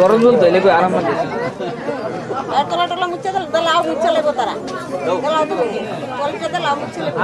গরম জল তো এলে আরাম লাগে। তোলা টোলা মুচ্ছে দাও মুচ্ছে লেবো তারা। দাও তুমি কলকে দাও মুচ্ছে লেবো।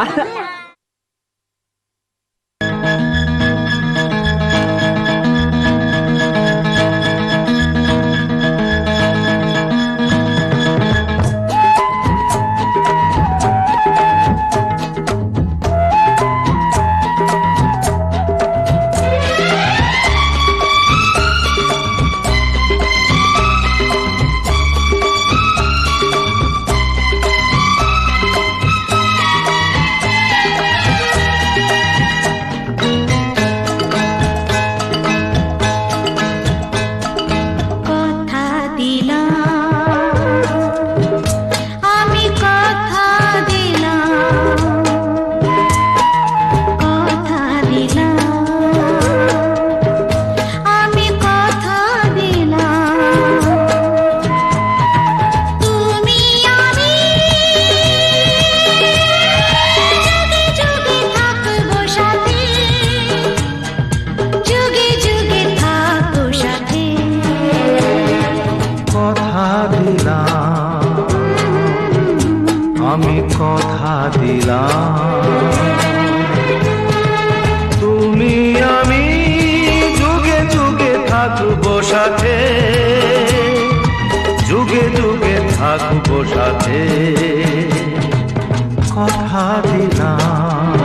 দিলাম।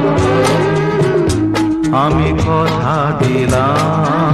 আমি কথা দিলাম।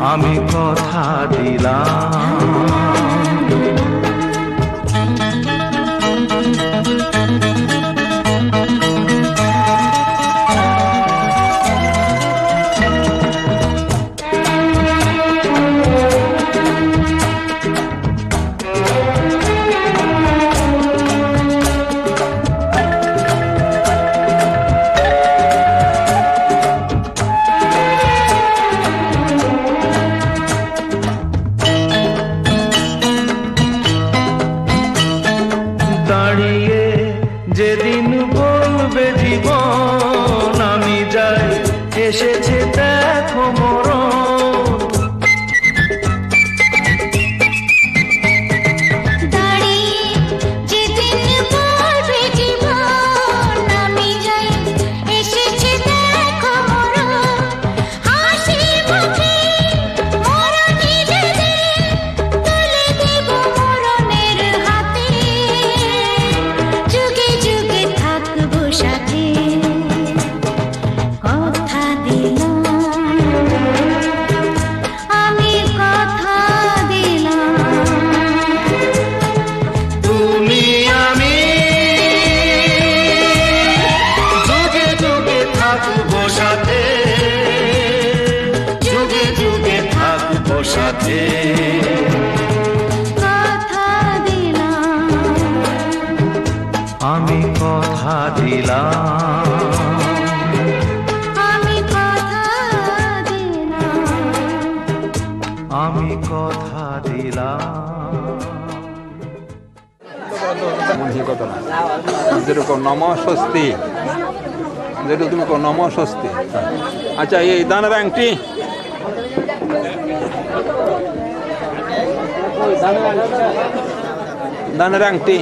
আমি কথা দিলাম। এসেছে। আমি কথা দিলাম। আমি কথা দিলাম। আমি কথা দিলাম। যেরকম নম স্বস্তি। যেরকম নম স্বস্তি। আচ্ছা এই দানা আংটি দানের আংটি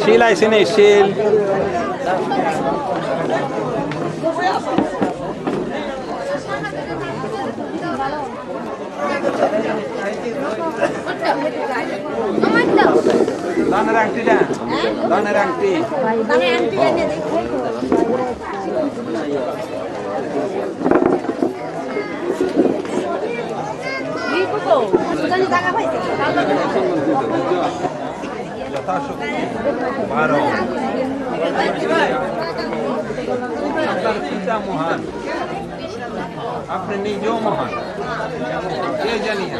শিল আইসে নেই শিল দানের আংটিটা দানের আংটি বারো মহান আপনি নিজেও মহান কে জানি না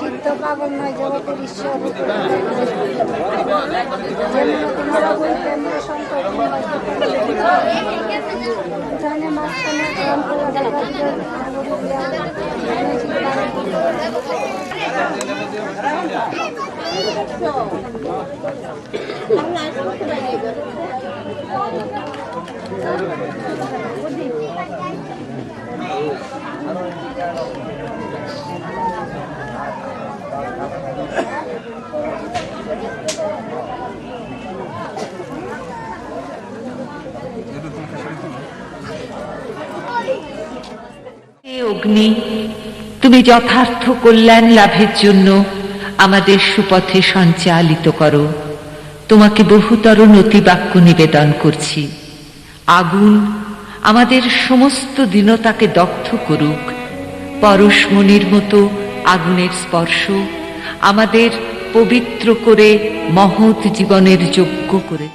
সিদ্ধ পাগল নয় জগতের ঈশ্বর যেমন তোমরা বলতেন যে শঙ্কর উঠানে মাঝখানে গ্রহণ হে অগ্নি, তুমি যথার্থ কল্যাণ লাভের জন্য আমাদের সুপথে সঞ্চালিত করো। তোমাকে বহুতর নতিবাক্য নিবেদন করছি। আগুন আমাদের সমস্ত দীনতাকে দগ্ধ করুক। পরশমণির মতো আগুনের স্পর্শ আমাদের পবিত্র করে মহৎ জীবনের যোগ্য করে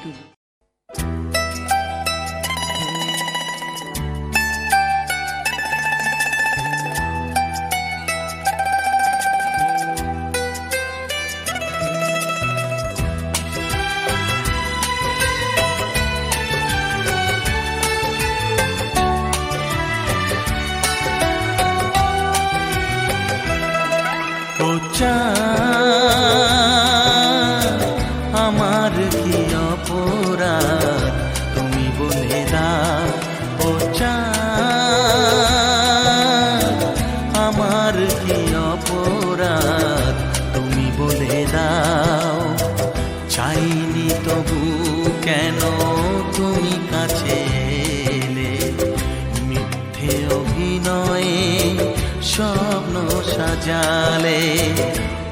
সাজালে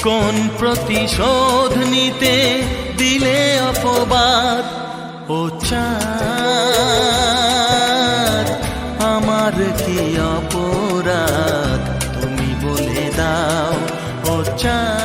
কোন প্রতিশোধ নিতে দিলে অপবাদ? ও আমার কি অপরাধ? তুমি বলে দাও, ও চাঁদ।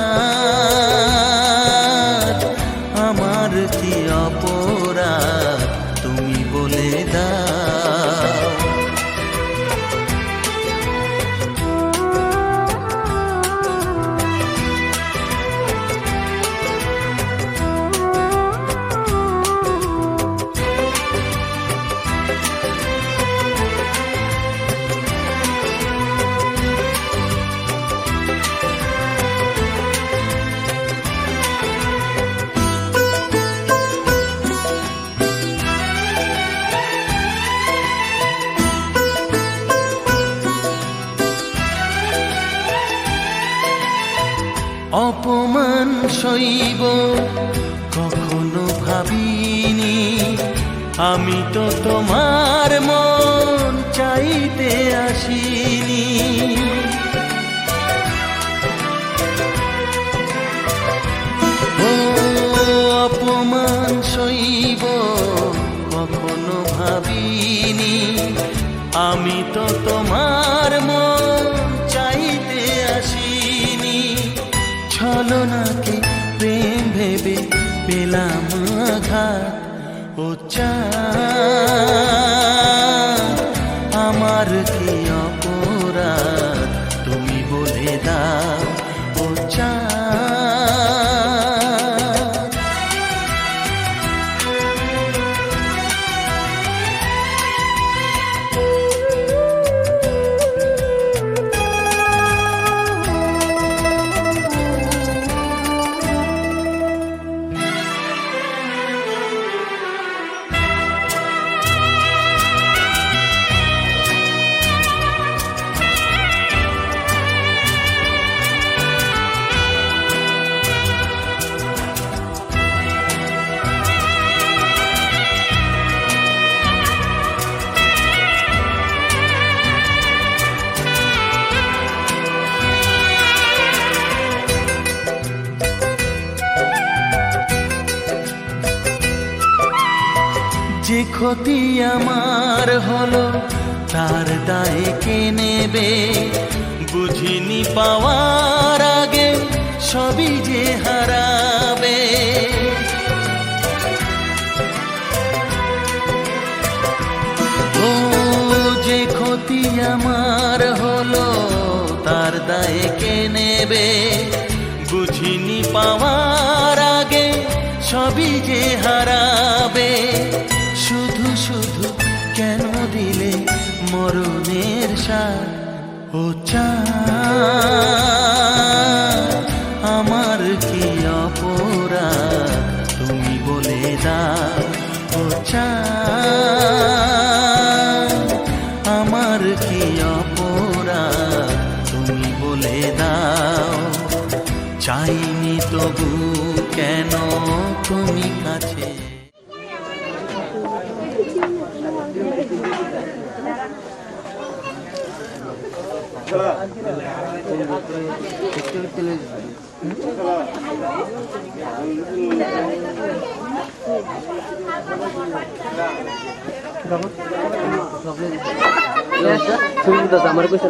আমি তো তোমার মন চাইতে আসিনি। অপমান সইব কখনো ভাবিনি। আমি তো তোমার মন চাইতে আসিনি। ছলনাকে প্রেম ভেবে পেলাম আঘাত আমার কি অপরাধ? বুঝিনি পাওয়ার আগে সবই যে হারাবে। ও যে ক্ষতি আমার হলো, তার দায়ে কে নেবে? বুঝিনি পাওয়ার আগে সবই যে হারাবে। শুধু শুধু কেন দিলে মরণের সাথ 山 আমার পয়সা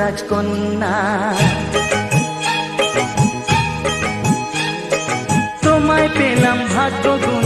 রাজকন্যা তোমায় পেলাম ভাগ্য গুণ।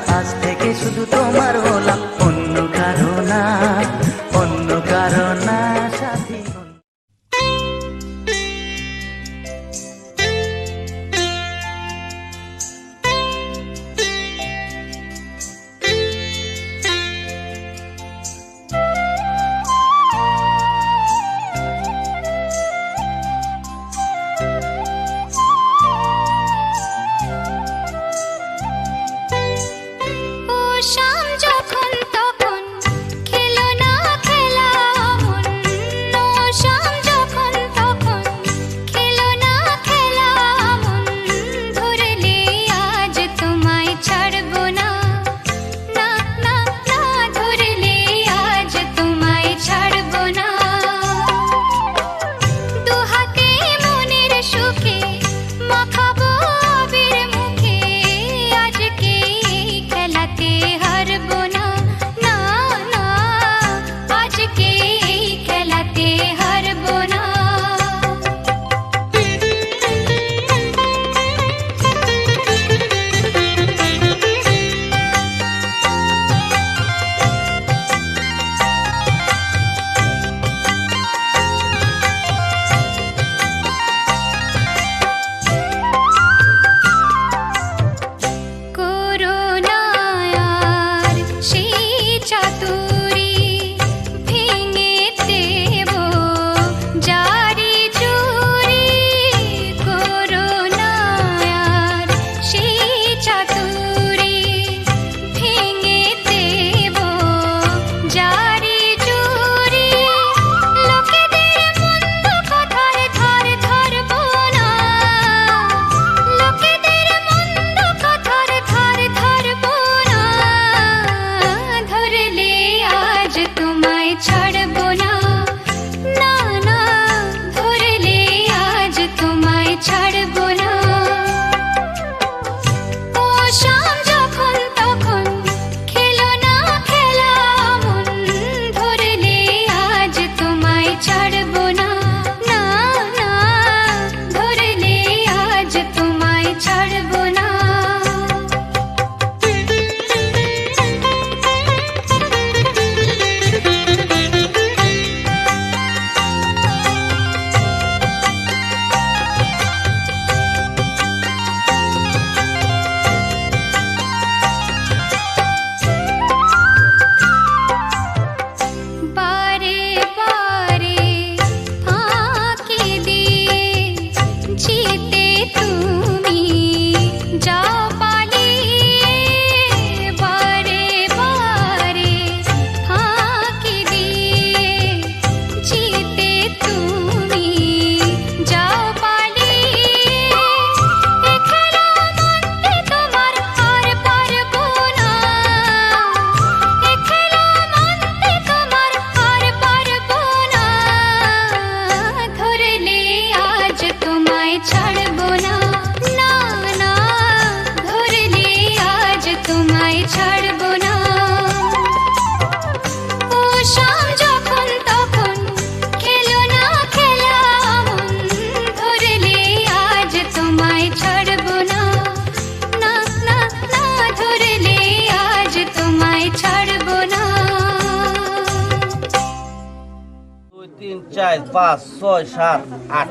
পাঁচ ছয় সাত আট।